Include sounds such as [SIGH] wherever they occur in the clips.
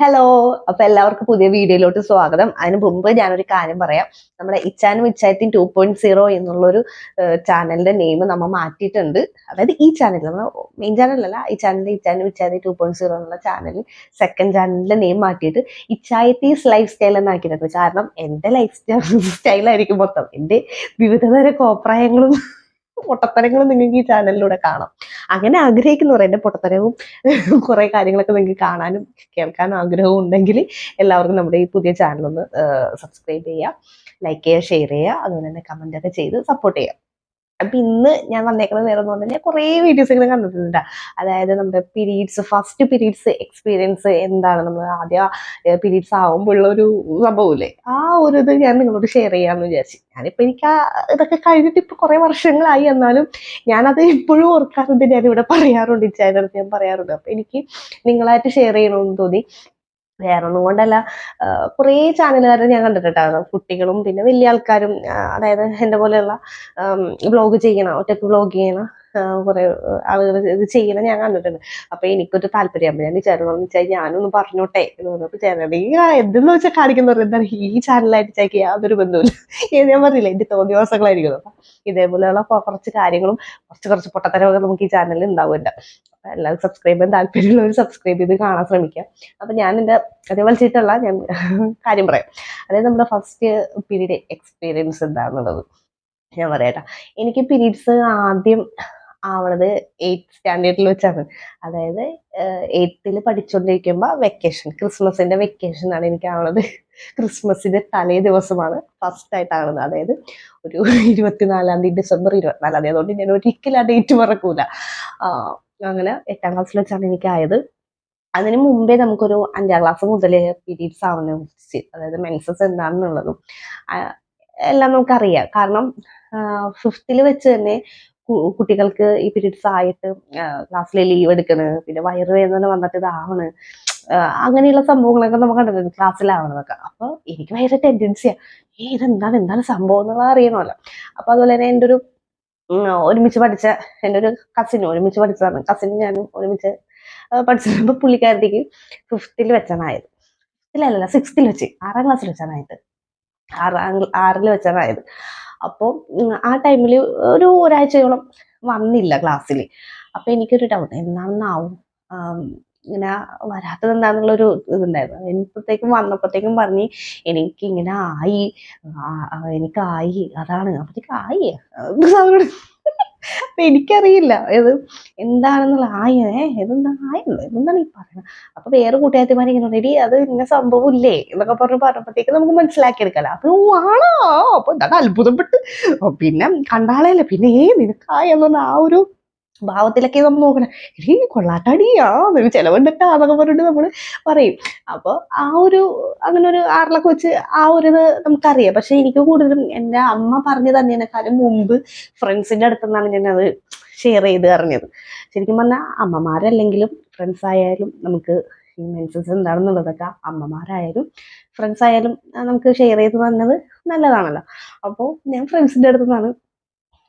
Hello അപ്പൊ എല്ലാവർക്കും പുതിയ വീഡിയോയിലോട്ട് സ്വാഗതം. അതിന് മുമ്പ് ഞാനൊരു കാര്യം പറയാം. നമ്മുടെ ഇച്ചാനും ഇച്ചായത്തിൻ ടു പോയിന്റ് സീറോ എന്നുള്ളൊരു ചാനലിന്റെ നെയിം നമ്മൾ മാറ്റിയിട്ടുണ്ട്. അതായത് ഈ ചാനൽ നമ്മൾ മെയിൻ ചാനലല്ല ഈ ചാനലിൽ ഇച്ചാനും ഇച്ചായത്തി ടു പോയിന്റ് സീറോ എന്നുള്ള ചാനലിൽ സെക്കൻഡ് ചാനലിന്റെ നെയിം മാറ്റിയിട്ട് ഇച്ചായത്തീസ് ലൈഫ് സ്റ്റൈൽ എന്നാക്കിയിട്ടുണ്ട്. കാരണം എന്റെ ലൈഫ് സ്റ്റൈലായിരിക്കും മൊത്തം. എന്റെ വിവിധതര കോപ്രായങ്ങളും പൊട്ടത്തരങ്ങളും നിങ്ങൾക്ക് ഈ ചാനലിലൂടെ കാണാം. അങ്ങനെ ആഗ്രഹിക്കുന്നവർ എന്റെ പൊട്ടത്തരവും [LAUGHS] കുറെ കാര്യങ്ങളൊക്കെ നിങ്ങൾക്ക് കാണാനും കേൾക്കാനും ആഗ്രഹവും ഉണ്ടെങ്കിൽ എല്ലാവർക്കും നമ്മുടെ ഈ പുതിയ ചാനൽ ഒന്ന് സബ്സ്ക്രൈബ് ചെയ്യുക ലൈക്ക് ചെയ്യുക ഷെയർ ചെയ്യുക അതുപോലെ തന്നെ കമന്റ് ഒക്കെ ചെയ്ത് സപ്പോർട്ട് ചെയ്യുക. അപ്പൊ ഇന്ന് ഞാൻ വന്നേക്കുന്നത് നേരം ഒന്നും ഞാൻ കുറേ വീഡിയോസ് ഇങ്ങനെ കണ്ടിട്ടുണ്ട്. അതായത് നമ്മുടെ പീരീഡ്സ് ഫസ്റ്റ് പീരീഡ്സ് എക്സ്പീരിയൻസ് എന്താണ്? നമ്മൾ ആദ്യ പീരീഡ്സ് ആകുമ്പോഴുള്ള ഒരു സംഭവമില്ലേ? ആ ഒരു ഇത് ഞാൻ നിങ്ങളോട് ഷെയർ ചെയ്യാമെന്ന് വിചാരിച്ചു. ഞാനിപ്പോൾ എനിക്ക് ആ ഇതൊക്കെ കഴിഞ്ഞിട്ട് ഇപ്പോൾ കുറേ വർഷങ്ങളായി. എന്നാലും ഞാനത് ഇപ്പോഴും ഓർക്കാറുണ്ട്. ഞാൻ ഇവിടെ പറയാറുണ്ട് ഇച്ചായന്റെ അടുത്ത് ഞാൻ പറയാറുണ്ട്. അപ്പോൾ എനിക്ക് നിങ്ങളായിട്ട് ഷെയർ ചെയ്യണമെന്ന് തോന്നി. വേറൊന്നും കൊണ്ടല്ല. കുറേ ചാനലുകാരെ ഞാൻ കണ്ടിട്ടുണ്ടായിരുന്നു. കുട്ടികളും പിന്നെ വലിയ ആൾക്കാരും അതായത് എന്റെ പോലെയുള്ള വ്ളോഗ് ചെയ്യണ ഒറ്റയ്ക്ക് വ്ളോഗ് ചെയ്യണ കുറെ ആളുകൾ ഇത് ചെയ്യണ ഞാൻ കണ്ടിട്ടുണ്ട്. അപ്പൊ എനിക്കൊരു താല്പര്യം. ഞാൻ ചേട്ടനോട് വെച്ചാൽ ഞാനൊന്ന് പറഞ്ഞോട്ടെ എന്ന് പറഞ്ഞപ്പോ ചേട്ടൻ ഈ എന്തെന്ന് വെച്ചാൽ കാണിക്കുന്ന? എന്താണ് ഈ ചാനലായിട്ട് ചേക്ക് യാതൊരു ബന്ധവുമില്ല. [LAUGHS] ഞാൻ പറഞ്ഞില്ല എന്റെ തോന്നിയവാസങ്ങളായിരിക്കും അപ്പൊ ഇതേപോലെയുള്ള കുറച്ച് കാര്യങ്ങളും കുറച്ച് കുറച്ച് പൊട്ടത്തരമൊക്കെ നമുക്ക് ഈ ചാനലിൽ ഉണ്ടാവില്ല അപ്പൊ എല്ലാവരും സബ്സ്ക്രൈബ് ചെയ്യാൻ താല്പര്യമുള്ളവർ സബ്സ്ക്രൈബ് ചെയ്ത് കാണാൻ ശ്രമിക്കാം. അപ്പൊ ഞാൻ എന്റെ അതേപോലെ ചെയ്തിട്ടുള്ള ഞാൻ കാര്യം പറയാം. അതായത് നമ്മുടെ ഫസ്റ്റ് പീരീഡ് എക്സ്പീരിയൻസ് എന്താണെന്നുള്ളത് ഞാൻ പറയാട്ടോ എനിക്ക് പീരീഡ്സ് ആദ്യം ആവണത് എയ്ത്ത് സ്റ്റാൻഡേർഡിൽ വെച്ചാണ്. അതായത് എയ്ത്തിൽ പഠിച്ചുകൊണ്ടിരിക്കുമ്പോൾ വെക്കേഷൻ ക്രിസ്മസിന്റെ വെക്കേഷൻ ആണ് എനിക്ക് ആവണത്. ക്രിസ്മസിന്റെ തലേ ദിവസമാണ് ഫസ്റ്റ് ആയിട്ടാണത് അതായത് ഒരു ഇരുപത്തിനാലാം തീയതി ഡിസംബർ ഇരുപത്തിനാലാം തീയതി. അതുകൊണ്ട് ഞാൻ ഒരിക്കലും ആ ഡേറ്റ് മറക്കൂല. അങ്ങനെ എട്ടാം ക്ലാസ്സിൽ വെച്ചാണ് എനിക്കായത് അതിന് മുമ്പേ നമുക്കൊരു അഞ്ചാം ക്ലാസ് മുതൽ പീരീഡ്സ് ആവുന്ന കുറിച്ച് അതായത് മെൻസസ് എന്താണെന്നുള്ളതും എല്ലാം നമുക്കറിയാം. കാരണം ഫിഫ്തിൽ വെച്ച് തന്നെ കുട്ടികൾക്ക് ഈ പീരീഡ്സ് ആയിട്ട് ക്ലാസ്സിലെ ലീവ് എടുക്കുന്നത് പിന്നെ വയറുവേദന വന്നിട്ട് ഇതാവണ് അങ്ങനെയുള്ള സംഭവങ്ങളൊക്കെ നമുക്ക് കണ്ടിട്ടുണ്ട് ക്ലാസ്സിലാവണതൊക്കെ അപ്പോൾ എനിക്ക് ഭയങ്കര ടെൻഡൻസിയാ ഏ ഇതെന്താണ്? എന്താണ് സംഭവം എന്നുള്ളത് അറിയണമല്ലോ. അപ്പൊ അതുപോലെ തന്നെ എന്റെ ഒരു ഒരുമിച്ച് പഠിച്ച എന്റെ ഒരു കസിൻ ഒരുമിച്ച് പഠിച്ചതാണ്. കസിനും ഞാനും ഒരുമിച്ച് പഠിച്ചപ്പോൾ പുള്ളിക്കാരത്തേക്ക് ഫിഫ്തിൽ വെച്ചാണായത്. ഇല്ലല്ല ഫിഫ്തിലല്ല സിക്സ്ത്തിൽ വെച്ച്. ആറാം ക്ലാസ്സിൽ വെച്ചാണായത്. ആറാം ആറിൽ വെച്ചാണായത്. അപ്പോൾ ആ ടൈമിൽ ഒരു ഒരാഴ്ചയോളം വന്നില്ല ക്ലാസ്സിൽ അപ്പോൾ എനിക്കൊരു ഡൗട്ട് എന്നാണെന്നാവും ഇങ്ങനെ വരാത്തത് എന്താണെന്നുള്ളൊരു ഇതുണ്ടായിരുന്നു. എനിക്കത്തേക്കും വന്നപ്പോഴത്തേക്കും പറഞ്ഞ് എനിക്ക് ഇങ്ങനെ ആയി എനിക്കായി. അതാണ്. അപ്പോഴത്തേക്ക് ആയി. അപ്പൊ എനിക്കറിയില്ല. ഇത് എന്താണെന്നുള്ള ആയ. ഇതെന്താ ആയല്ലോ ഇതെന്താണ് ഈ പറയുന്നത്? അപ്പൊ വേറെ കൂട്ടുകാരത്തിമാരെ ഇങ്ങനെ റെഡി അത് ഇങ്ങനെ സംഭവം ഇല്ലേ എന്നൊക്കെ പറഞ്ഞ് പറഞ്ഞപ്പോഴത്തേക്ക് നമുക്ക് മനസ്സിലാക്കി അപ്പൊ ഓ, ആണോ? അപ്പൊ എന്താണ് അത്ഭുതപ്പെട്ട്. പിന്നെ കണ്ടാളല്ലേ പിന്നെ ഏ നിനക്കായെന്നുള്ള ആ ഒരു ഭാവത്തിലൊക്കെ നമ്മൾ നോക്കണം. എടീ കൊള്ളാട്ടടിയാന്ന് ചെലവുണ്ടട്ടാ എന്നൊക്കെ പറഞ്ഞിട്ട് നമ്മൾ പറയും. അപ്പോൾ ആ ഒരു അങ്ങനെ ഒരു ആറിലൊക്കെ വെച്ച് ആ ഒരു ഇത് നമുക്കറിയാം. പക്ഷെ എനിക്ക് കൂടുതലും എന്റെ അമ്മ പറഞ്ഞു തന്നതിനേക്കാളും മുമ്പ് ഫ്രണ്ട്സിന്റെ അടുത്ത് നിന്നാണ് ഞാനത് ഷെയർ ചെയ്ത് അറിഞ്ഞത്. ശരിക്കും പറഞ്ഞാൽ അമ്മമാരല്ലെങ്കിലും ഫ്രണ്ട്സ് ആയാലും നമുക്ക് ഈ മെൻസസ് എന്താണെന്നുള്ളതൊക്കെ അമ്മമാരായാലും ഫ്രണ്ട്സ് ആയാലും നമുക്ക് ഷെയർ ചെയ്ത് തന്നത് നല്ലതാണല്ലോ. അപ്പോൾ ഞാൻ ഫ്രണ്ട്സിന്റെ അടുത്ത് നിന്നാണ്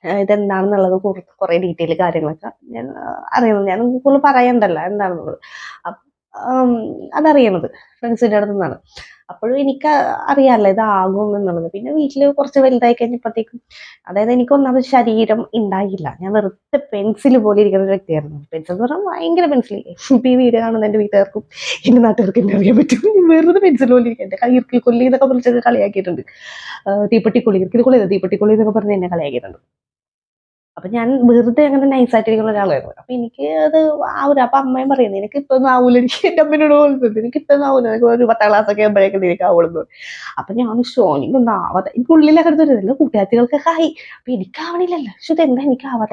ഇതെന്താണെന്നുള്ളത് കുറ- ഡീറ്റെയിൽ കാര്യങ്ങളൊക്കെ ഞാൻ അറിയുന്നത് ഞാൻ കൂടുതൽ പറയണ്ടല്ലോ എന്താണെന്നുള്ളത്. അതറിയണത് ഫ്രണ്ട്സിന്റെ അടുത്ത് നിന്നാണ്. അപ്പോഴും എനിക്ക് അറിയാമല്ലോ ഇതാകും എന്നുള്ളത്. പിന്നെ വീട്ടിൽ കുറച്ച് വലുതായി കഴിഞ്ഞപ്പോഴത്തേക്കും അതായത് എനിക്ക് ഒന്നാമത് ശരീരം ഉണ്ടായില്ല. ഞാൻ വെറുതെ പെൻസിൽ പോലെ ഇരിക്കുന്ന ഒരു വ്യക്തിയായിരുന്നു. പെൻസിൽ എന്ന് പറഞ്ഞാൽ ഭയങ്കര പെൻസിൽ ഈ വീഡിയോ കാണുന്ന എന്റെ വീട്ടുകാർക്കും എന്റെ നാട്ടുകാർക്കും എന്നെ അറിയാൻ പറ്റും. വെറുതെ പെൻസിൽ പോലെ ഇരിക്കും എന്റെ കയ്യിർക്കിൽ കൊല്ലി എന്നൊക്കെ പറഞ്ഞിട്ട് കളിയാക്കിയിട്ടുണ്ട്. തീപ്പെട്ടി കൊള്ളി ഇർക്കിൽ കൊള്ളി തീപ്പെട്ടി കൊള്ളി എന്നൊക്കെ പറഞ്ഞ് എന്നെ കളിയാക്കിയിട്ടുണ്ട്. അപ്പൊ ഞാൻ വെറുതെ അങ്ങനെ നൈസായിട്ടിരിക്കുന്ന ഒരാളായിരുന്നു. അപ്പൊ എനിക്ക് അത് ആവൂല. അപ്പൊ അമ്മയും പറയുന്നത് എനിക്ക് ഇപ്പൊ ഒന്നും ആവൂല. എനിക്ക് എന്റെ അമ്മയോട് പറയുന്നത് എനിക്ക് ഇപ്പൊ ഒന്നും ആവൂല. എനിക്ക് ഒരു പത്താം ക്ലാസ് ഒക്കെ ആകുമ്പോഴേക്കും എനിക്ക് ആവുള്ളൂ അപ്പൊ ഞാൻ ഷോ എനിക്കൊന്നും ആവാത്ത എനിക്ക് ഉള്ളിലൊക്കെ എടുത്തില്ല കൂട്ടുകാരികൾക്കൊക്കെ ആയി അപ്പൊ എനിക്കാവണില്ലല്ലോ പക്ഷെ ഇത് എന്താ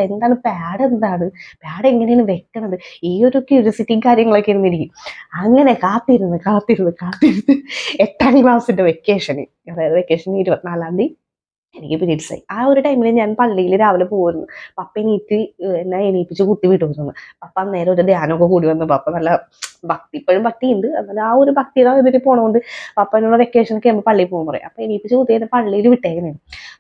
എന്താണ്? പാഡ് എന്താണ്? പാഡ് എങ്ങനെയാണ് വെക്കണത്? ഈ ഒരു ക്യൂരിയോസിറ്റിയും കാര്യങ്ങളൊക്കെ ആയിരുന്നു എനിക്ക് അങ്ങനെ കാത്തിരുന്ന് കാത്തിരുന്ന് കാത്തിരുന്ന് എട്ടാം ക്ലാസ്സിന്റെ വെക്കേഷന് അതായത് വെക്കേഷൻ ഇരുപത്തിനാലാം തീയതി എനിക്ക് പീരീഡ്സ് ആയി ആ ഒരു ടൈമിൽ ഞാൻ പള്ളിയിൽ രാവിലെ പോകുന്നു പപ്പ എണീറ്റ് എന്നെ എണീപ്പിച്ച് കുത്തി വിട്ടുകൊണ്ടിരുന്നു പപ്പ അന്നേരം ഒരു ധ്യാനമൊക്കെ കൂടി വന്നു. പപ്പ നല്ല ഭക്തി ഇപ്പോഴും ഭക്തി ഉണ്ട് എന്നാൽ ആ ഒരു ഭക്തിയുടെ ഇതിൽ പോണോണ്ട് പപ്പ എന്നോട് വെക്കേഷൻ ഒക്കെ ആകുമ്പോൾ പള്ളിയിൽ പോകുമ്പോൾ പറയും. അപ്പം എണീപ്പിച്ച് കുത്തി എന്നെ പള്ളിയിൽ വിട്ടേക്കുന്നു.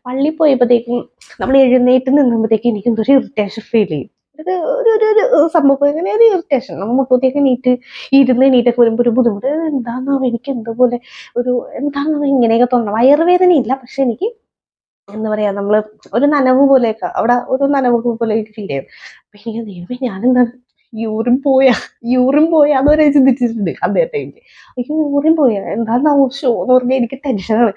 പള്ളിയിൽ പോയപ്പോഴത്തേക്കും നമ്മൾ എഴുന്നേറ്റ് നിന്നുമ്പോഴത്തേക്കും എനിക്ക് എന്തൊരു ഇറിറ്റേഷൻ ഫീൽ ചെയ്യും ഒരു ഒരു ഒരു സംഭവം ഇങ്ങനെ ഒരു ഇറിറ്റേഷൻ നമ്മൾ മുട്ടൂത്തിയൊക്കെ നീറ്റ് ഇരുന്ന് നീറ്റൊക്കെ വരുമ്പോൾ ഒരു ബുദ്ധിമുട്ട്. എന്താണെന്നാവും എനിക്ക് എന്തോപോലെ ഒരു എന്താണെന്നാവും ഇങ്ങനെയൊക്കെ തോന്നണം. വയറുവേദന ഇല്ല പക്ഷെ എനിക്ക് എന്താ പറയാ നമ്മൾ ഒരു നനവ് പോലെയൊക്കെ അവിടെ ഒരു നനവ് പോലെ ഫീൽ ചെയ്യും. അപ്പൊ എനിക്ക് ദൈവമേ ഞാനെന്താണ് യൂറിൻ പോയാ യൂറിൻ പോയാ എന്ന് വരെ ചിന്തിച്ചിട്ടുണ്ട് ടൈമിൽ അയ്യോ യൂറിൻ പോയാ? എന്താന്നാവോ ഷോ എന്ന് പറഞ്ഞാൽ എനിക്ക് ടെൻഷനാണ്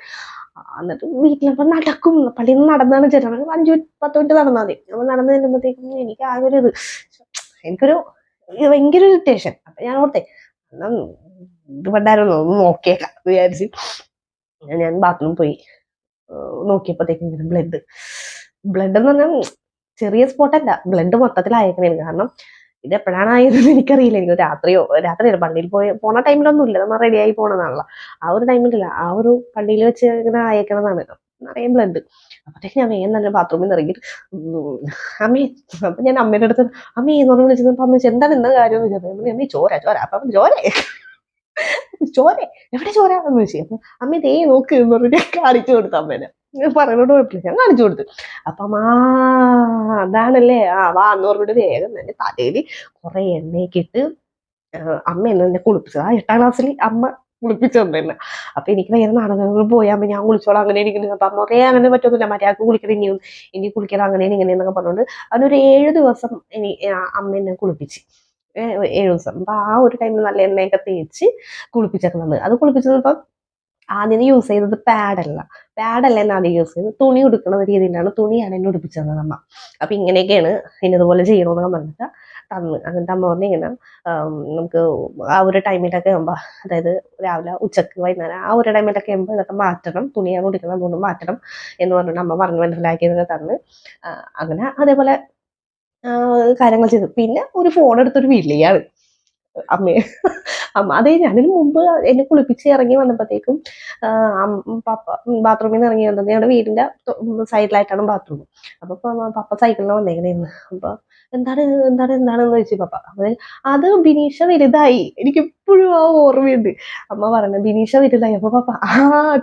എന്നിട്ട് വീട്ടിലപ്പോ നടക്കും. പള്ളിയിൽ നിന്ന് നടന്നാണ് ചേട്ടാ ഒരു അഞ്ചു പത്ത് മിനിറ്റ് നടന്നാൽ മതി. അപ്പൊ നടന്നു ചെല്ലുമ്പോഴത്തേക്കും എനിക്ക് ആകെ ഒരു ഇത്. എനിക്കൊരു ഭയങ്കര ഭയങ്കര ഇറിറ്റേഷൻ അപ്പൊ ഞാൻ ഓർത്തെ എന്നാ ഇത് പണ്ടായിരുന്നു ഒന്ന് നോക്കിയേക്കാം വിചാരിച്ച് ഞാൻ ബാത്റൂമിൽ പോയി. നോക്കിയപ്പോഴത്തേക്കും ബ്ലഡ് ബ്ലഡ് എന്ന് പറഞ്ഞാൽ ചെറിയ സ്പോട്ടല്ല ബ്ലഡ് മൊത്തത്തിൽ അയക്കണേ കാരണം ഇത് എപ്പോഴാണ് ആയതെന്ന് എനിക്കറിയില്ല. എനിക്ക് രാത്രിയോ രാത്രിയല്ല പള്ളിയിൽ പോയ പോണ ടൈമിലൊന്നും ഇല്ല. നമ്മൾ റെഡിയായി പോണതാണല്ലോ. ആ ഒരു ടൈമിലില്ല ആ ഒരു പള്ളിയിൽ വെച്ച് ഇങ്ങനെ അയക്കണതാണ് നിറയെ ബ്ലഡ് അപ്പോഴത്തേക്ക് ഞാൻ വേഗം തന്നെ ബാത്റൂമിൽ നിന്ന് ഇറങ്ങിയിട്ട് ഉം, അമ്മേ അപ്പൊ ഞാൻ അമ്മേടെ അടുത്ത് അമ്മേ എന്ന് വിളിച്ചത് അമ്മ ചോദിച്ചു, എന്താണ് എന്താ കാര്യം? എന്ന് ചോദിച്ചത് അമ്മ അമ്മേ ചോര ചോര. അപ്പൊ ചോര? ചോര? എവിടെ ചോര? എന്ന് ചോദിച്ചു. അപ്പൊ അമ്മ ദേ നോക്ക് എന്ന് പറഞ്ഞിട്ട് കാണിച്ചു കൊടുത്തു അമ്മേനെ. പറഞ്ഞോട് കുഴപ്പമില്ല. ഞാൻ കാണിച്ചു കൊടുത്തു. അപ്പൊ അമ്മ ആ അതാണല്ലേ? ആ വാ എന്ന് പറഞ്ഞിട്ട് വേഗം തന്നെ തലയിൽ കുറെ എണ്ണയൊക്കെ ഇട്ട് അമ്മ എന്നെ എന്നെ കുളിപ്പിച്ചത്. ആ എട്ടാം ക്ലാസ്സിൽ അമ്മ കുളിപ്പിച്ചു തന്നെ അപ്പൊ എനിക്ക് വേറെ നാടകങ്ങൾ പോയാൽ ഞാൻ കുളിച്ചോളാം. അങ്ങനെ ഇരിക്കുന്നു. അപ്പൊ അമ്മ ഒരേ അങ്ങനെ പറ്റൊന്നുമില്ല. മര്യാദയ്ക്ക് കുളിക്കണം. ഇനിയും ഇനി കുളിക്കണം. അങ്ങനെ ഇങ്ങനെ എന്നൊക്കെ പറഞ്ഞുകൊണ്ട് അതിനൊരു ഏഴ് ദിവസം ഇനി അമ്മ എന്നെ കുളിപ്പിച്ച്. ഏഴ് ദിവസം. അപ്പൊ ആ ഒരു ടൈമിൽ നല്ല എണ്ണയൊക്കെ തേച്ച് കുളിപ്പിച്ചേക്കുന്നത് അത് കുളിപ്പിച്ചപ്പോ ആദ്യം യൂസ് ചെയ്തത് പാഡല്ല പാഡല്ല എന്ന് ആദ്യം യൂസ് ചെയ്തത്. തുണി ഉടുക്കുന്ന രീതിയിലാണ് തുണിയാണ് എന്നെ ഉടുപ്പിച്ചു തന്നത് അമ്മ. അപ്പൊ ഇങ്ങനെയൊക്കെയാണ് ഇന്നതുപോലെ ചെയ്യണമെന്നൊക്കെ പറഞ്ഞിട്ട് തന്ന്. അങ്ങനത്തെ അമ്മ പറഞ്ഞ ഇങ്ങനെ നമുക്ക് ആ ഒരു ടൈമിലൊക്കെ ആകുമ്പോൾ അതായത് രാവിലെ ഉച്ചയ്ക്ക് വൈകുന്നേരം ആ ഒരു ടൈമിലൊക്കെ ആകുമ്പോൾ ഇതൊക്കെ മാറ്റണം. തുണിയാണ് ഉടുക്കുന്നത് അതുകൊണ്ട് മാറ്റണം എന്ന് പറഞ്ഞിട്ട് അമ്മ പറഞ്ഞു മനസ്സിലാക്കിയതൊക്കെ തന്ന്. അങ്ങനെ അതേപോലെ കാര്യങ്ങൾ ചെയ്തു. പിന്നെ ഒരു ഫോൺ എടുത്തൊരു വിളിയാണ് അമ്മയെ അമ്മ അതെ ഞാനിന് മുമ്പ് എന്നെ കുളിപ്പിച്ച് ഇറങ്ങി വന്നപ്പോഴത്തേക്കും ബാത്റൂമിൽ നിന്ന് ഇറങ്ങി വന്നത് ഞങ്ങളുടെ വീടിന്റെ സൈഡിലായിട്ടാണ് ബാത്റൂം അപ്പൊ പ- പപ്പ സൈക്കിളിൽ വന്നേക്കണേന്ന് അപ്പൊ എന്താണ് എന്താണ് എന്താണെന്ന് ചോദിച്ചു പപ്പ. അപ്പൊ അത് ബിനീഷ വലുതായി. എനിക്ക് എപ്പോഴും ആ ഓർമ്മയുണ്ട്. അമ്മ പറഞ്ഞു ബിനീഷ വലുതായി. അപ്പൊ പപ്പ ആ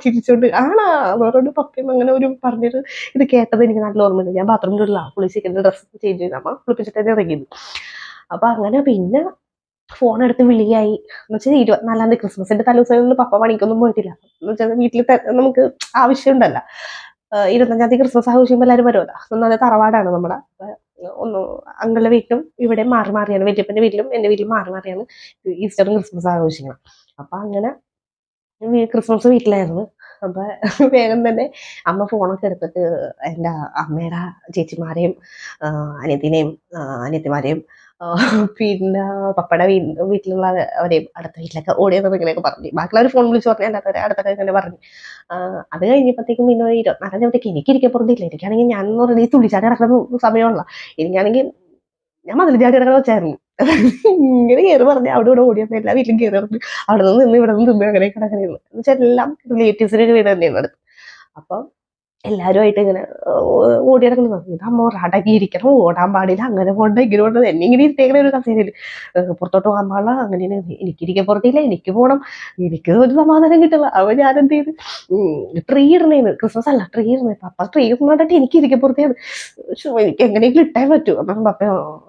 ചിരിച്ചോണ്ട് ആണാ. പറഞ്ഞോണ്ട് പപ്പയും അങ്ങനെ ഒരു പറഞ്ഞൊരു ഇത് കേട്ടത് എനിക്ക് നല്ല ഓർമ്മയുണ്ട്. ഞാൻ ബാത്റൂമിലുള്ള കുളിച്ചിരിക്കുന്ന ഡ്രസ്സ് ചേഞ്ച് ചെയ്ത് അമ്മ കുളിപ്പിച്ചിട്ട് തന്നെ ഇറങ്ങിയത്. അപ്പൊ അങ്ങനെ പിന്നെ ഫോൺ എടുത്ത് വിളിയായി. എന്ന് വെച്ചാൽ ഇരുപത്തിനാലാം തീയതി ക്രിസ്മസിന്റെ തലേദിവസം പപ്പ പണിക്കൊന്നും പോയിട്ടില്ല. എന്ന് വെച്ചാൽ വീട്ടിൽ നമുക്ക് ആവശ്യമുണ്ടല്ല. ഇരുപത്തഞ്ചാം തീയതി ക്രിസ്മസ് ആഘോഷിക്കുമ്പോൾ എല്ലാവരും വരുമല്ലോ ഒന്നാമത് തറവാടാണ് നമ്മുടെ ഒന്ന് അങ്ങളുടെ വീട്ടിലും ഇവിടെ മാറി മാറിയാണ്. വെറ്റപ്പന്റെ വീട്ടിലും എന്റെ വീട്ടിലും മാറി മാറിയാണ് ഈസ്റ്ററും ക്രിസ്മസ് ആഘോഷിക്കണം അപ്പൊ അങ്ങനെ ക്രിസ്മസ് വീട്ടിലായിരുന്നു. അപ്പൊ വേഗം തന്നെ അമ്മ ഫോണൊക്കെ എടുത്തിട്ട് എന്റെ അമ്മയുടെ ചേച്ചിമാരെയും അനിയത്തിനെയും അനിയത്തിമാരെയും പിന്നെ പപ്പയുടെ വീ വീട്ടിലുള്ള അവരെ അടുത്ത വീട്ടിലൊക്കെ ഓടിയെന്ന് ഇങ്ങനെയൊക്കെ പറഞ്ഞു. ബാക്കിയുള്ളവർ ഫോൺ വിളിച്ച് പറഞ്ഞു അല്ലാത്തവരെ അടുത്തൊക്കെ ഇങ്ങനെ പറഞ്ഞു. അത് കഴിഞ്ഞപ്പോഴത്തേക്കും പിന്നെ ഒരു ഇരുപത്തിനാലാമത്തേക്ക് എനിക്ക് ഇരിക്കാൻ പുറത്തില്ല എനിക്കാണെങ്കിൽ ഞാൻ എന്ന് പറഞ്ഞാൽ ഈ തുള്ളിച്ചാടി കിടക്കുന്ന സമയമുള്ള. എനിക്കാണെങ്കിൽ ഞാൻ മതിൽ ചാടി നടക്കുന്ന വെച്ചായിരുന്നു. ഇങ്ങനെ കയറി പറഞ്ഞു അവിടെ ഇവിടെ ഓടി വന്ന എല്ലാ വീട്ടിലും കയറി പറഞ്ഞു അവിടെ നിന്ന് നിന്ന് ഇവിടെ നിന്ന് തിന്ന് അങ്ങനെ കിടക്കണേ എന്നുവെച്ചാൽ എല്ലാം റിലേറ്റീവ്സിന്റെ വീട് തന്നെയാണ് അടുത്ത് അപ്പം എല്ലാവരുമായിട്ട് ഇങ്ങനെ ഓടി നടക്കുന്നത് ഇത് അമ്മ അടങ്ങിയിരിക്കണം ഓടാൻ പാടില്ല അങ്ങനെ പോകണ്ട ഇങ്ങനെ പോകണ്ട എന്നെ ഇങ്ങനെ ഇരുത്തേക്കണ ഒരു കസേരയിൽ പുറത്തോട്ട് പോകാൻ പാടില്ല അങ്ങനെ എനിക്കിരിക്കാൻ പുറത്തില്ല എനിക്ക് പോകണം എനിക്ക് ഒരു സമാധാനം കിട്ടില്ല. അവ ഞാൻ എന്ത് ചെയ്ത് ട്രീ ഇടണേന്ന് ക്രിസ്മസ് അല്ല ട്രീ ഇടണേ. പപ്പ ട്രീ ഇടുന്നിട്ട് എനിക്ക് ഇരിക്കാൻ പുറത്തേന്ന് എനിക്ക് എങ്ങനെയെങ്കിലും ഇട്ടേ പറ്റൂ. അപ്പം പപ്പ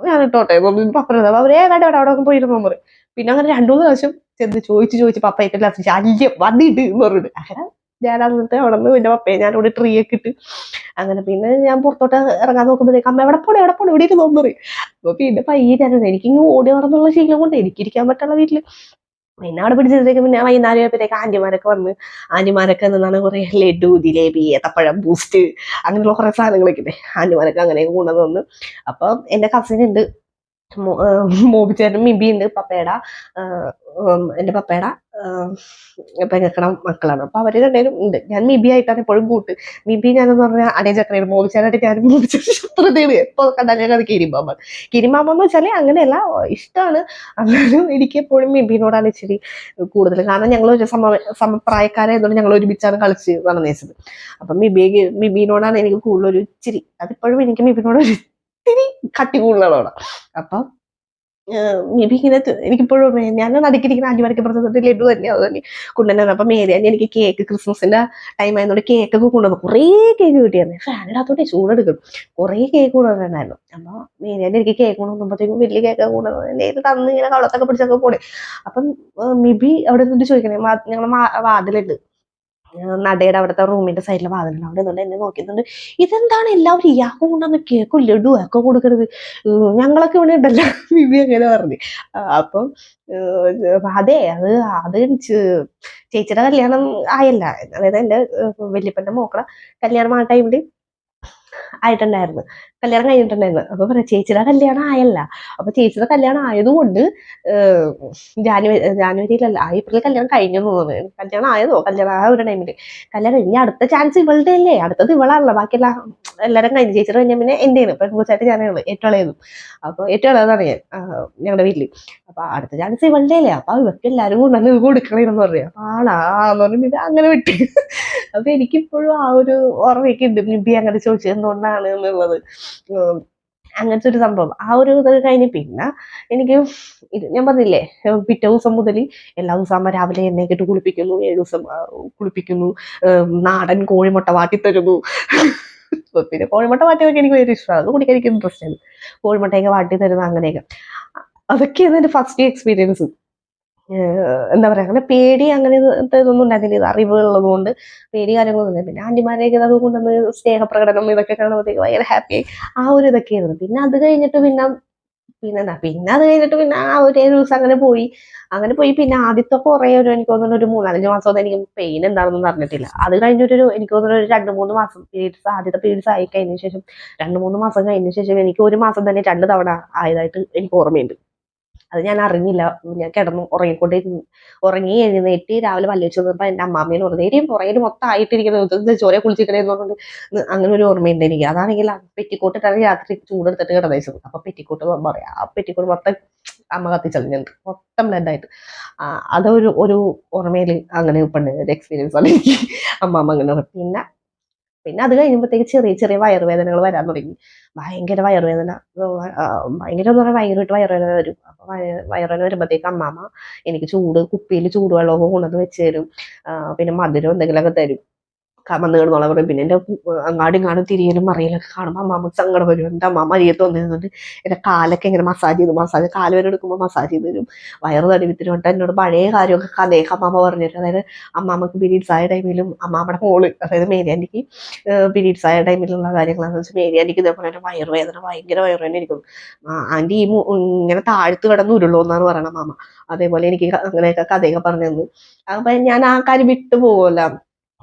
ഞാൻ ഇട്ടോട്ടെ. പപ്പ അവരേ വേണ്ട വേണ്ട അവിടെ പോയിരുന്നു പറയും. പിന്നെ അങ്ങനെ രണ്ടു മൂന്ന് പ്രാവശ്യം ചെന്ന് ചോദിച്ച് ചോദിച്ച് പപ്പ ഏറ്റവും ലാസ്റ്റ് ശല്യം വന്നിട്ട് പറഞ്ഞിട്ട്. അങ്ങനെ ഞാൻ എന്നിട്ട് അവിടെ നിന്ന് പിന്നെ പപ്പയെ ഞാൻ ഇവിടെ ട്രീ ഒക്കെ ഇട്ട്. അങ്ങനെ പിന്നെ ഞാൻ പുറത്തോട്ട് ഇറങ്ങാൻ നോക്കുമ്പോഴത്തേക്ക് അമ്മ എവിടെ പോണേ എവിടെ പോണേ? ഇവിടെ ഇരുന്ന്? പറയും. അപ്പൊ പിന്നെ പയ്യെ ഞാൻ എനിക്കിങ്ങ് ഓടി നടന്നുള്ള ശീലം കൊണ്ട് എനിക്കിരിക്കാൻ പറ്റുള്ള വീട്ടിൽ. പിന്നെ അവിടെ പിടിച്ചതിലേക്ക് പിന്നെ വൈകുന്നേരം ആയപ്പോഴത്തേക്ക് ആന്റിമാരൊക്കെ വന്ന് ആന്റിമാരൊക്കെ നിന്നാണ് കുറെ ലഡു ജിലേബി ഏത്തപ്പഴം ബൂസ്റ്റ് അങ്ങനെയുള്ള കുറെ സാധനങ്ങളൊക്കെ ഇല്ലേ? ആന്റിമാരൊക്കെ അങ്ങനെ കൊണ്ടുവന്ന് വന്ന് അപ്പൊ എന്റെ കസിൻ ഉണ്ട്. മോബിച്ചേട്ടൻ മിബി ഉണ്ട് പപ്പയുടെ എന്റെ പപ്പയുടെ പെങ്ങക്കണ മക്കളാണ്. അപ്പൊ അവർ രണ്ടുപേരും ഉണ്ട്. ഞാൻ മിബി ആയിട്ടാണ് എപ്പോഴും കൂട്ട്. മിബി ഞാനെന്ന് പറഞ്ഞാൽ അടേ ചക്കരയാണ്. മോബിച്ചേട്ടായിട്ട് ഞാൻ മോബിച്ചേട്ടൻ ശത്രുതയാണ്. എപ്പോ കണ്ടാലും അത് കിരിമാമ കിരിമാമ എന്ന് വെച്ചാൽ അങ്ങനെയല്ല ഇഷ്ടമാണ്. അങ്ങനെ എനിക്ക് എപ്പോഴും മിബിനോടാണ് ഇച്ചിരി കൂടുതൽ. കാരണം ഞങ്ങൾ ഒരു സമ സമപ്രായക്കാരായതുകൊണ്ട് ഞങ്ങൾ ഒരുമിച്ചാണ് കളിച്ച് നടന്നേച്ചത്. അപ്പൊ മിബി മിബിനോടാണ് എനിക്ക് കൂടുതലൊരു ഇച്ചിരി അതിപ്പോഴും എനിക്ക് മിബിനോട് ഒരു ഇത്തിരി കട്ടി കൂടുതലാണ് അപ്പൊ മേബി ഇങ്ങനെ എനിക്കിപ്പോഴും. ഞാൻ നടുക്കിരിക്കുന്ന അടിമടക്കി പുറത്തുനിന്നിട്ട് ലഡു തന്നെ അത് തന്നെ കൊണ്ടുവന്നത്. അപ്പൊ മേരിയാൻ എനിക്ക് കേക്ക് ക്രിസ്മസിന്റെ ടൈം ആയതുകൊണ്ട് കേക്ക് ഒക്കെ കൊണ്ടുവന്നു. കുറേ കേക്ക് കിട്ടിയായിരുന്നു. ഫാനിടാത്തോട്ടെ ചൂടെടുക്കും കുറേ കേക്ക് കൊണ്ടുവന്നിട്ടുണ്ടായിരുന്നു. അപ്പൊ മേരിയാൻ എനിക്ക് കേക്ക് കൊണ്ടുവന്നപ്പോഴത്തേക്കും വലിയ കേക്ക് കൊണ്ടുവന്നു. എന്നെ ഇത് തന്ന് ഇങ്ങനെ കളത്തൊക്കെ പിടിച്ചൊക്കെ പോണേ അപ്പം മേബി അവിടെ നിന്നിട്ട് ചോദിക്കണേ ഞങ്ങളുടെ വാതിലുണ്ട്. നടയുടെ അവിടുത്തെ റൂമിന്റെ സൈഡിലെ വാതിലുണ്ട്. അവിടെ നിന്നുകൊണ്ട് എന്നെ നോക്കിയിട്ടുണ്ട് ഇതെന്താണ് എല്ലാവരും ഇയാൾക്ക് കൊണ്ടുവന്ന് കേക്കും ലഡു ഒക്കെ കൊടുക്കരുത് ഞങ്ങളൊക്കെ ഇവിടെ ഉണ്ടല്ലോ. [LAUGHS] ബിബി അങ്ങനെ പറഞ്ഞു. അപ്പം അതെ അത് അത് ചേച്ചിയുടെ കല്യാണം ആയല്ല. അതായത് എന്റെ വല്യപ്പന്റെ മോക്കളെ കല്യാണം ആ ടൈമിൽ ആയിട്ടുണ്ടായിരുന്നു. കല്യാണം കഴിഞ്ഞിട്ടുണ്ടായിരുന്നു. അപ്പൊ പറയാം ചേച്ചിയുടെ കല്യാണം ആയല്ല. അപ്പൊ ചേച്ചിയുടെ കല്യാണം ആയതുകൊണ്ട് ജാനുവരി ജാനുവരിയിലല്ല ഏപ്രിൽ കല്യാണം കഴിഞ്ഞു തോന്നുന്നു. കല്യാണം ആയതോ കല്യാണം ആ ഒരു ടൈമിൽ കല്യാണം ഇനി അടുത്ത ചാൻസ് ഇവളുടെ അല്ലേ? അടുത്തത് ഇവളാണല്ലോ. ബാക്കിയുള്ള എല്ലാവരും കഴിഞ്ഞു. ചേച്ചിയുടെ കഴിഞ്ഞ പിന്നെ എന്റെയാണ് പെൺകുച്ചായിട്ട് ഞാനാണ് ഏറ്റവും ഇളയതും. അപ്പൊ ഏറ്റവും ഇളയതാണ് ഞാൻ ഞങ്ങളുടെ വീട്ടിൽ. അപ്പൊ അടുത്ത ചാൻസ് ഇവളുടെ അല്ലേ? അപ്പൊ ഇവർക്ക് എല്ലാവരും കൊണ്ടുവന്ന് ഇത് കൊടുക്കണേന്ന് പറയാം അപ്പൊ ആളാന്ന് എന്ന് പറഞ്ഞു ഇത് അങ്ങനെ വിട്ടു. അപ്പൊ എനിക്കിപ്പോഴും ആ ഒരു ഓർമ്മയൊക്കെ ഉണ്ട്. നിബി അങ്ങനെ ചോദിച്ചത് എന്തുകൊണ്ടാണ് എന്നുള്ളത്. അങ്ങനത്തെ ഒരു സംഭവം. ആ ഒരു ഇതൊക്കെ കഴിഞ്ഞ് പിന്നെ എനിക്ക് ഇത് ഞാൻ പറഞ്ഞില്ലേ പിറ്റേ ദിവസം മുതൽ എല്ലാ ദിവസവും അമ്മ രാവിലെ എന്നെ കേട്ട് കുളിപ്പിക്കുന്നു ഏഴ് ദിവസം കുളിപ്പിക്കുന്നു നാടൻ കോഴിമുട്ട വാട്ടിത്തരുന്നു പിന്നെ കോഴിമുട്ട വാട്ടിയൊക്കെ എനിക്ക് വലിയ ഇഷ്ടമാണ് അത് കുടിക്കാൻ എനിക്ക് ഇൻട്രസ്റ്റ് ആണ് കോഴിമുട്ടയൊക്കെ വാട്ടി തരുന്നു അങ്ങനെയൊക്കെ. അതൊക്കെയാണ് എന്റെ ഫസ്റ്റ് എക്സ്പീരിയൻസ് എന്താ പറയാ അങ്ങനെ പേടി അങ്ങനെ ഇത് ഇതൊന്നും ഉണ്ടായിരുന്നില്ല. ഇത് അറിവുള്ളത് കൊണ്ട് പേടി കാര്യങ്ങളൊന്നും പിന്നെ ആന്റിമാരെയൊക്കെ അത് കൊണ്ടുവന്ന് സ്നേഹപ്രകടനം ഇതൊക്കെ കാണുമ്പോഴത്തേക്ക് ഭയങ്കര ഹാപ്പി ആ ഒരു ഇതൊക്കെ ആയിരുന്നു. പിന്നെ അത് കഴിഞ്ഞിട്ട് പിന്നെ പിന്നെന്താ പിന്നെ അത് കഴിഞ്ഞിട്ട് പിന്നെ ആ ഒരു ഏഴ് ദിവസം അങ്ങനെ പോയി. അങ്ങനെ പോയി പിന്നെ ആദ്യത്തെ കുറേ ഒരു എനിക്ക് തോന്നുന്നു ഒരു മൂന്നാലഞ്ച് മാസം ഒന്നും എനിക്ക് പെയിൻ എന്താണെന്നൊന്നും അറിഞ്ഞിട്ടില്ല. അത് കഴിഞ്ഞിട്ടൊരു എനിക്ക് തോന്നുന്നു ഒരു രണ്ട് മൂന്ന് മാസം പീരീഡ്സ് ആദ്യത്തെ പീരീഡ്സ് ആയി കഴിഞ്ഞ ശേഷം രണ്ട് മൂന്ന് മാസം കഴിഞ്ഞ ശേഷം എനിക്ക് ഒരു മാസം തന്നെ രണ്ട് തവണ ആയതായിട്ട് എനിക്ക് ഓർമ്മയുണ്ട്. അത് ഞാൻ അറിഞ്ഞില്ല. ഞാൻ കിടന്നു ഉറങ്ങിക്കൊണ്ടിരുന്നു ഉറങ്ങി എഴുന്നേറ്റ് രാവിലെ വല്ലിച്ചു വന്നപ്പോൾ എന്റെ അമ്മാമ്മേനെ പറഞ്ഞു എരിയും പുറകിൽ മൊത്തം ആയിട്ടിരിക്കുന്നത് ചോര കുളിച്ചിക്കണേന്ന് പറഞ്ഞുകൊണ്ട് അങ്ങനെ ഒരു ഓർമ്മയുണ്ട് എനിക്ക്. അതാണെങ്കിൽ പെറ്റിക്കോട്ടിട്ടാണ് രാത്രി ചൂടെടുത്തിട്ട് കിടന്നേച്ചത്. അപ്പൊ പെറ്റിക്കോട്ട് പറയാം. ആ പെറ്റിക്കോട്ട് മൊത്തം അമ്മ കത്തിച്ചളിഞ്ഞിട്ടുണ്ട്. മൊത്തം ബ്ലഡായിട്ട് അതൊരു ഒരു ഓർമ്മയിൽ അങ്ങനെ ഇപ്പം ഒരു എക്സ്പീരിയൻസ് ആണ് എനിക്ക് അമ്മാമ്മ അങ്ങനെ പറഞ്ഞു. പിന്നെ പിന്നെ അത് കഴിയുമ്പോഴത്തേക്ക് ചെറിയ ചെറിയ വയറുവേദനകൾ വരാൻ തുടങ്ങി. ഭയങ്കര വയറുവേദന. ഭയങ്കര എന്ന് പറഞ്ഞാൽ ഭയങ്കരമായിട്ട് വയറുവേദന വരും. അപ്പൊ വയ- വയറുവേദന വരുമ്പോഴത്തേക്ക് അമ്മാമ്മ എനിക്ക് ചൂട് കുപ്പിയിൽ ചൂടുവെള്ളമൊക്കെ കൊണ്ടുവന്ന് വെച്ച് തരും. പിന്നെ മധുരം എന്തെങ്കിലുമൊക്കെ തരും. വന്ന് കിടന്നോളാൻ പറയും. പിന്നെ എന്റെ അങ്ങാടും ഇങ്ങാടും തിരിയലും മറിയലൊക്കെ കാണുമ്പോൾ അമ്മാമ്മക്ക് സങ്കടം വരും. എന്താ അമ്മാമ്മ അരിയത്ത് വന്നിരുന്നുണ്ട് എന്റെ കാലൊക്കെ ഇങ്ങനെ മസാജ് ചെയ്ത്. മസാജ് കാൽ വരെ എടുക്കുമ്പോൾ മസാജ് ചെയ്ത് തരും. വയറ് തടിവിത്തിന് കൊണ്ട് എന്നോട് പഴയ കാര്യമൊക്കെ കഥയൊക്കെ അമ്മാമ്മ പറഞ്ഞു തരും അതായത് അമ്മാമ്മക്ക് പീരീഡ്സ് ആയ ടൈമിലും അമ്മാമ്മയുടെ മോൾ അതായത് മേരിയാന്റിക്ക് പീരീഡ്സ് ആയ ടൈമിലുള്ള കാര്യങ്ങളാണെന്ന് വെച്ചാൽ മേരിയാന്റിക്ക് ഇതേപോലെ തന്നെ വയറുവേദന ഭയങ്കര വയറുവേദന ഇരിക്കും ആന്റി ഈ ഇങ്ങനെ താഴ്ത്ത് കിടന്ന് ഉരുളൂ എന്നാണ് പറയണം മാമ അതേപോലെ എനിക്ക് അങ്ങനെയൊക്കെ കഥയൊക്കെ പറഞ്ഞു തന്നു. അപ്പം ഞാൻ ആ കാര്യം വിട്ടു പോകുമല്ലോ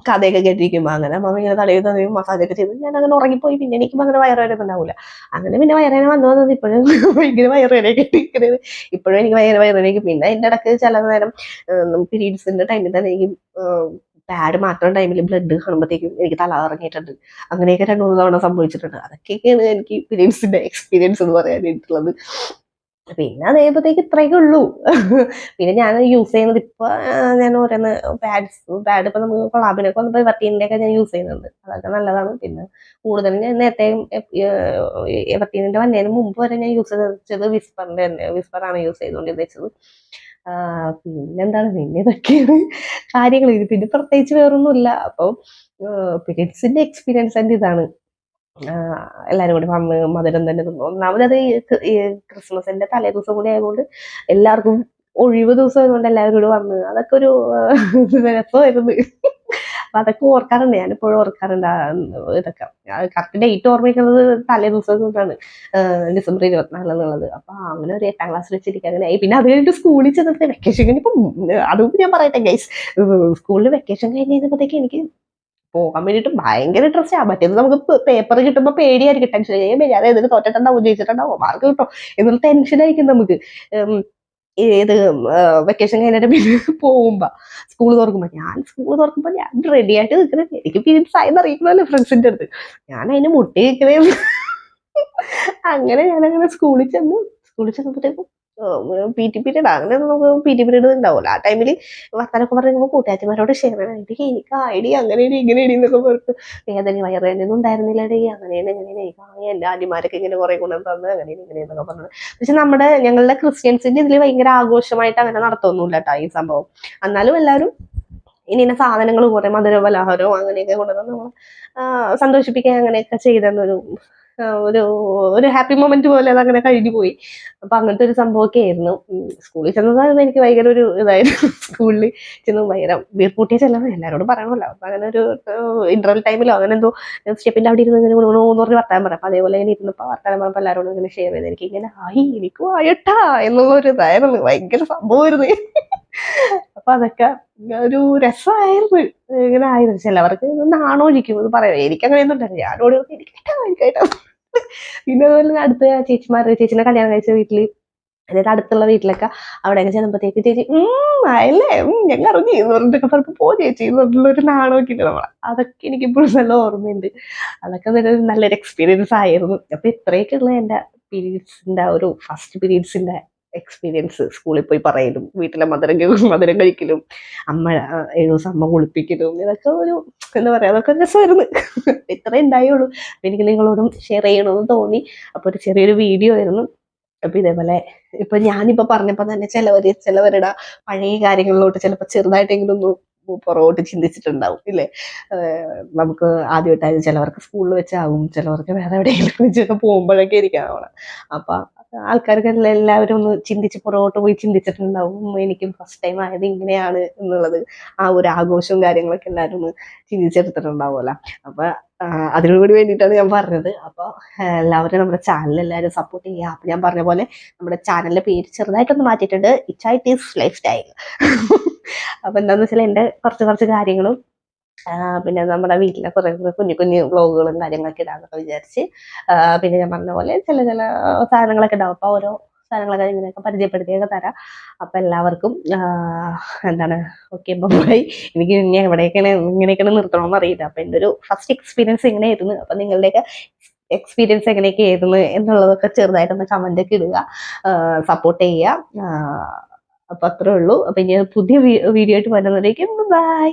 കഥയൊക്കെ കേട്ടിരിക്കുമ്പോൾ അങ്ങനെ അമ്മ ഇങ്ങനെ തലയിൽ തലയും മസാജൊക്കെ ചെയ്ത് ഞാൻ അങ്ങനെ ഉറങ്ങിപ്പോയി. പിന്നെ എനിക്ക് അങ്ങനെ വയറുവേദന ഉണ്ടാവില്ല അങ്ങനെ പിന്നെ വയറുവേദന വന്നു വന്നത് ഇപ്പോഴും [LAUGHS] ഭയങ്കര വയറുവേദനയൊക്കെ ഇരിക്കുന്നത് ഇപ്പോഴും എനിക്ക് ഭയങ്കര വയറുവേദനയ്ക്ക് പിന്നെ എന്റെ ഇടയ്ക്ക് ചില നേരം പീരീഡ്സിന്റെ ടൈമിൽ തന്നെ എനിക്ക് പാഡ് മാത്രം ടൈമിൽ ബ്ലഡ് കാണുമ്പോഴത്തേക്കും എനിക്ക് തല ഇറങ്ങിയിട്ടുണ്ട് അങ്ങനെയൊക്കെ രണ്ടു മൂന്ന് തവണ സംഭവിച്ചിട്ടുണ്ട്. അതൊക്കെയാണ് എനിക്ക് പീരീഡ്സിന്റെ എക്സ്പീരിയൻസ് എന്ന് പറയാനായിട്ടുള്ളത്. പിന്നെ അതേപോഴത്തേക്ക് ഇത്രയൊക്കെ ഉള്ളൂ. പിന്നെ ഞാൻ യൂസ് ചെയ്യുന്നത് ഇപ്പൊ ഞാൻ ഓരോന്ന് പാഡ്സ് പാഡ് ഇപ്പൊ നമുക്ക് കൊളാബിനൊക്കെ വന്നപ്പോൾ എവർട്ടീന്റെ ഒക്കെ ഞാൻ യൂസ് ചെയ്യുന്നുണ്ട്. അതൊക്കെ നല്ലതാണ്. പിന്നെ കൂടുതലും ഞാൻ നേരത്തെ എവർട്ടീനിന്റെ വന്നതിന് മുമ്പ് വരെ ഞാൻ യൂസ് ചെയ്തത് വിസ്പറിന്റെ തന്നെ. വിസ്പറാണ് യൂസ് ചെയ്തുകൊണ്ടിരുന്നത് വെച്ചത് പിന്നെന്താണ് പിന്നെ ഇതൊക്കെയാണ് കാര്യങ്ങൾ ഇത് പിന്നെ പ്രത്യേകിച്ച് വേറൊന്നുമില്ല. അപ്പോൾ പീരീഡ്സിന്റെ എക്സ്പീരിയൻസ് എന്റെ ഇതാണ്. ആ, എല്ലാരും കൂടി മധുരം തന്നെ തിന്നു. ഒന്നാമത് അത് ക്രിസ്മസിന്റെ തലേ ദിവസം കൂടി ആയതുകൊണ്ട് എല്ലാവർക്കും ഒഴിവ് ദിവസം ആയതുകൊണ്ട് എല്ലാവരും കൂടി വന്ന്. അതൊക്കെ ഒരു രസമായിരുന്നു. അപ്പൊ അതൊക്കെ ഓർക്കാറുണ്ട്. ഞാനിപ്പോഴും ഓർക്കാറുണ്ട് ഇതൊക്കെ. കറക്റ്റ് ഡേറ്റ് ഓർമ്മിക്കുന്നത് തലേ ദിവസം കൊണ്ടാണ്. ഡിസംബർ ഇരുപത്തിനാല് എന്നുള്ളത്. അപ്പൊ അങ്ങനെ ഒരു എട്ടാം ക്ലാസ്സിൽ വെച്ചിരിക്കുക അങ്ങനെ ആയി. പിന്നെ അത് കഴിഞ്ഞിട്ട് സ്കൂളിൽ ചെന്നിട്ട് വെക്കേഷൻ കഴിഞ്ഞപ്പം അതും ഞാൻ പറയട്ടെ ഗൈസ് സ്കൂളിൽ വെക്കേഷൻ കഴിഞ്ഞ് കഴിഞ്ഞപ്പോഴത്തേക്ക് എനിക്ക് പോകാൻ വേണ്ടിയിട്ട് ഭയങ്കര ഇൻട്രസ്റ്റ് ആ. മറ്റേത് നമുക്ക് പേപ്പർ കിട്ടുമ്പോൾ പേടിയായിരിക്കും. ടെൻഷൻ ഞാൻ ഇതിന് തോറ്റിട്ടുണ്ടാവും ജയിച്ചിട്ടുണ്ടാവും മാർക്ക് കിട്ടും? എന്നുള്ള ടെൻഷൻ ആയിരിക്കും നമുക്ക്. ഏത് വെക്കേഷൻ കഴിഞ്ഞിട്ട് പിന്നെ പോകുമ്പോ സ്കൂൾ തുറക്കുമ്പോ ഞാൻ സ്കൂൾ തുറക്കുമ്പോ ഞാൻ റെഡി ആയിട്ട് നിൽക്കുന്നത് എനിക്ക് പീരീഡ്സ് ആയെന്ന് അറിയിക്കണല്ലോ ഫ്രണ്ട്സിന്റെ അടുത്ത്. ഞാൻ അതിന് മുട്ടി നിൽക്കണേ അങ്ങനെ ഞാൻ അങ്ങനെ സ്കൂളിൽ ചെന്ന് സ്കൂളിൽ ചെന്നപ്പോഴത്തേക്കും പി ടി പീരീഡ് അങ്ങനെ നമുക്ക് പി ടി ഉണ്ടാവില്ല ആ ടൈമിൽ വർത്താനൊക്കെ പറയുമ്പോൾ കൂട്ടുകാരിമാരോട് ഷെയർ ചെയ്യണം. എനിക്ക് ഐഡി അങ്ങനെയാണ് ഇങ്ങനെയാണ് എന്നൊക്കെ പറഞ്ഞു വേദന വയറുവേദനയൊന്നും ഉണ്ടായിരുന്നില്ലടി. അങ്ങനെയാണ് ഇങ്ങനെയാണ് എനിക്ക് എന്റെ ആന്റിമാരൊക്കെ ഇങ്ങനെ കുറെ ഗുണം തന്നു അങ്ങനെയാണ് ഇങ്ങനെയെന്നൊക്കെ പറഞ്ഞത് പക്ഷെ നമ്മുടെ ഞങ്ങളുടെ ക്രിസ്ത്യൻസിന്റെ ഇതിൽ ഭയങ്കര ആഘോഷമായിട്ട് അങ്ങനെ നടത്തൊന്നുമില്ല കേട്ടോ ഈ സംഭവം. എന്നാലും എല്ലാവരും ഇനി ഇന്ന സാധനങ്ങൾ കുറെ മധുര പലഹാരവും അങ്ങനെയൊക്കെ കൊണ്ടുവന്ന് നമ്മൾ സന്തോഷിപ്പിക്കാൻ അങ്ങനെയൊക്കെ ചെയ്തെന്നൊരു ഒരു ഒരു ഹാപ്പി മൊമെന്റ് പോലെ അത് അങ്ങനെ കഴിഞ്ഞു പോയി. അപ്പൊ അങ്ങനത്തെ ഒരു സംഭവമൊക്കെ ആയിരുന്നു. സ്കൂളിൽ ചെന്നതായിരുന്നു എനിക്ക് ഭയങ്കര ഒരു ഇതായിരുന്നു. [LAUGHS] സ്കൂളിൽ ചെന്ന് ഭയങ്കര വീർപ്പൂട്ടിയ ചെല്ലണം എല്ലാവരോടും പറയണമല്ലോ. അപ്പൊ അങ്ങനെ ഒരു ഇന്റർവൽ ടൈമിലോ അങ്ങനെ എന്തോ സ്റ്റെപ്പിന്റെ അവിടെ ഇരുന്ന് ഇങ്ങനെ എന്ന് പറഞ്ഞ് വർത്താനം പറയാം. അപ്പൊ അതേപോലെ ഇങ്ങനെ ഇരുന്നപ്പോ വർത്താനം പറഞ്ഞപ്പോൾ എല്ലാവരോടും ഇങ്ങനെ ഷെയർ ചെയ്ത് എനിക്ക് ഇങ്ങനെ ആയി എനിക്കും ആയട്ടാ എന്നുള്ള ഒരു ഇതായിരുന്നു. ഭയങ്കര സംഭവമായിരുന്നു. അപ്പൊ അതൊക്കെ ഒരു രസമായിരുന്നു. ഇങ്ങനെ ആയിരുന്നു. ചിലവർക്ക് നാണോ ഇരിക്കും എന്ന് പറയാം. എനിക്ക് അങ്ങനെയൊന്നും ഉണ്ടായിരുന്നു ഞാനോട് എനിക്കേട്ടാ എനിക്കേട്ടാ പിന്നെ അതുപോലെ അടുത്ത ചേച്ചിമാരുടെ ചേച്ചിനെ കല്യാണം കഴിച്ച വീട്ടിൽ അതായത് അടുത്തുള്ള വീട്ടിലൊക്കെ അവിടെയൊക്കെ ചെന്നപ്പോഴത്തേക്ക് ചേച്ചി ഉം ഞങ്ങൾ അറിഞ്ഞു എന്ന് പറഞ്ഞിട്ടൊക്കെ പറഞ്ഞപ്പോ പോ ചേച്ചി. എന്ന് എന്നുള്ള ഒരു നാണമൊക്കെ ഉണ്ട് നമ്മളെ. അതൊക്കെ എനിക്ക് ഇപ്പോഴും നല്ല ഓർമ്മയുണ്ട്. അതൊക്കെ നല്ലൊരു എക്സ്പീരിയൻസ് ആയിരുന്നു. അപ്പൊ ഇത്രയൊക്കെയുള്ള എന്റെ പീരീഡ്സിന്റെ ഒരു ഫസ്റ്റ് പീരീഡ്സിന്റെ എക്സ്പീരിയൻസ് സ്കൂളിൽ പോയി പറയലും വീട്ടിലെ മധുരം മധുരം കഴിക്കലും അമ്മ ഏഴു ദിവസം അമ്മ കുളിപ്പിക്കലും ഇതൊക്കെ ഒരു എന്താ പറയാ അതൊക്കെ രസമായിരുന്നു. ഇത്രേ ഉണ്ടായുള്ളൂ. അപ്പൊ എനിക്ക് നിങ്ങളോടും ഷെയർ ചെയ്യണമെന്ന് തോന്നി. അപ്പോൾ ഒരു ചെറിയൊരു വീഡിയോ ആയിരുന്നു. അപ്പൊ ഇതേപോലെ ഇപ്പൊ ഞാനിപ്പോ പറഞ്ഞപ്പോൾ തന്നെ ചിലവര് ചിലവരുടെ പഴയ കാര്യങ്ങളിലോട്ട് ചിലപ്പോൾ ചെറുതായിട്ടെങ്കിലും ഒന്ന് പുറകോട്ട് ചിന്തിച്ചിട്ടുണ്ടാവും ഇല്ലേ? നമുക്ക് ആദ്യമായിട്ടായാലും ചിലവർക്ക് സ്കൂളിൽ വെച്ചാവും ചിലവർക്ക് വേറെ എവിടെയെങ്കിലും വെച്ചൊക്കെ പോകുമ്പോഴൊക്കെ ഇരിക്കാം നമ്മൾ അപ്പൊ ആൾക്കാർക്ക് എല്ലാ- എല്ലാവരും ഒന്ന് ചിന്തിച്ച് പുറകോട്ട് പോയി ചിന്തിച്ചിട്ടുണ്ടാവും എനിക്കും ഫസ്റ്റ് ടൈം ആയത് ഇങ്ങനെയാണ് എന്നുള്ളത്. ആ ഒരു ആഘോഷവും കാര്യങ്ങളൊക്കെ എല്ലാവരും ഒന്ന് ചിന്തിച്ചെടുത്തിട്ടുണ്ടാവുമല്ലോ. അപ്പൊ ആ, അതിനു കൂടി വേണ്ടിയിട്ടാണ് ഞാൻ പറഞ്ഞത്. അപ്പൊ എല്ലാവരും നമ്മുടെ ചാനൽ എല്ലാവരും സപ്പോർട്ട് ചെയ്യുക. അപ്പൊ ഞാൻ പറഞ്ഞ പോലെ നമ്മുടെ ചാനലിന്റെ പേര് ചെറുതായിട്ടൊന്ന് മാറ്റിയിട്ടുണ്ട്. ഇച്ചായിട്ട് ഈസ് ലൈഫ് സ്റ്റൈൽ അപ്പൊ എന്താന്ന് വെച്ചാൽ എന്റെ കുറച്ച് കുറച്ച് കാര്യങ്ങളും പിന്നെ നമ്മുടെ വീട്ടിലെ കുറെ കുറെ കുഞ്ഞു കുഞ്ഞു വ്ളോഗുകളും കാര്യങ്ങളൊക്കെ ഇടാന്നൊക്കെ വിചാരിച്ച് പിന്നെ ഞാൻ പറഞ്ഞ പോലെ ചില ചില സാധനങ്ങളൊക്കെ ഉണ്ടാവും അപ്പൊ ഓരോ സാധനങ്ങളൊക്കെ ഇങ്ങനെയൊക്കെ പരിചയപ്പെടുത്തിയൊക്കെ തരാം. അപ്പൊ എല്ലാവർക്കും എന്താണ് ഓക്കെ ബൈ എനിക്ക് ഇനി എവിടെയൊക്കെയാണ് ഇങ്ങനെയൊക്കെയാണ് നിർത്തണമെന്ന് അറിയില്ല. അപ്പൊ എന്റെ ഒരു ഫസ്റ്റ് എക്സ്പീരിയൻസ് ഇങ്ങനെയായിരുന്നു. അപ്പൊ നിങ്ങളുടെയൊക്കെ എക്സ്പീരിയൻസ് എങ്ങനെയൊക്കെ ആയിരുന്നു എന്നുള്ളതൊക്കെ ചെറുതായിട്ടൊന്ന് കമന്റ് ഒക്കെ ഇടുക. സപ്പോർട്ട് ചെയ്യുക. അപ്പൊ അത്രേ ഉള്ളൂ. അപ്പൊ ഇനി പുതിയ വീഡിയോ ആയിട്ട് വരുന്നതിലേക്ക് ബൈ